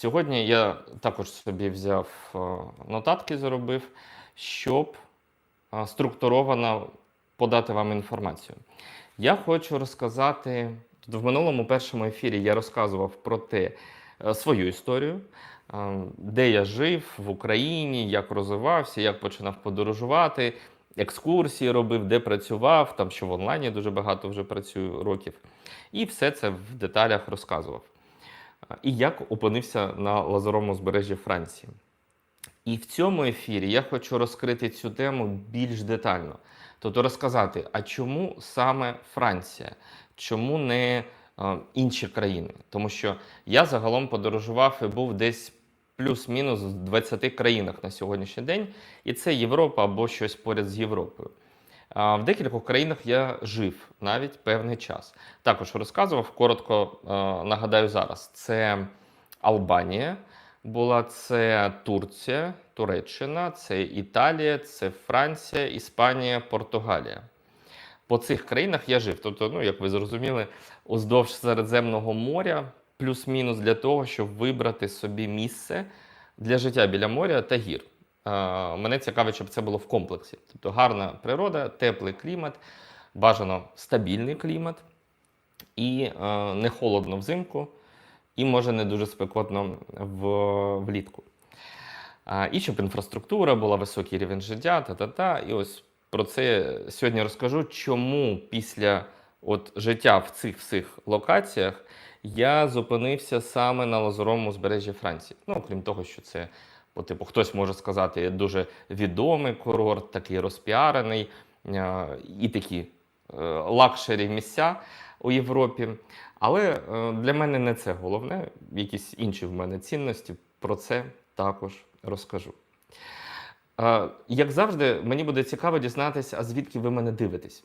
Сьогодні я також собі взяв е, нотатки, зробив, щоб е, структуровано подати вам інформацію. Я хочу розказати в минулому першому ефірі. Я розказував про те е, свою історію, де я жив в Україні, як розвивався, як починав подорожувати, екскурсії робив, де працював, там що в онлайні дуже багато вже працюю років. І все це в деталях розказував. І як опинився на лазуровому узбережжі Франції. І в цьому ефірі я хочу розкрити цю тему більш детально. Тобто розказати, а чому саме Франція, чому не інші країни? Тому що я загалом подорожував і був десь плюс-мінус в 20 країнах на сьогоднішній день, і це Європа або щось поряд з Європою. В декількох країнах я жив навіть певний час. Також розказував коротко, нагадаю зараз: це Албанія була, це Турція, Туреччина, це Італія, це Франція, Іспанія, Португалія. По цих країнах я жив. Тобто, ну як ви зрозуміли, уздовж Середземного моря, плюс-мінус для того, щоб вибрати собі місце для життя біля моря та гір. Е, Мене цікавить, щоб це було в комплексі. Тобто гарна природа, теплий клімат, бажано стабільний клімат і е, не холодно взимку, і може не дуже спекотно влітку. А, і щоб інфраструктура була високий рівень життя, та-та-та. І ось про це сьогодні розкажу, чому після от, життя в цих всіх локаціях я зупинився саме на лазуровому узбережжі Франції. Ну, крім того, що це, по типу, хтось може сказати, дуже відомий курорт, такий розпіарений, е, і такі е, лакшері місця у Європі. Але е, для мене не це головне, якісь інші в мене цінності. Про це також розкажу. Як завжди, мені буде цікаво дізнатися, а звідки ви мене дивитесь.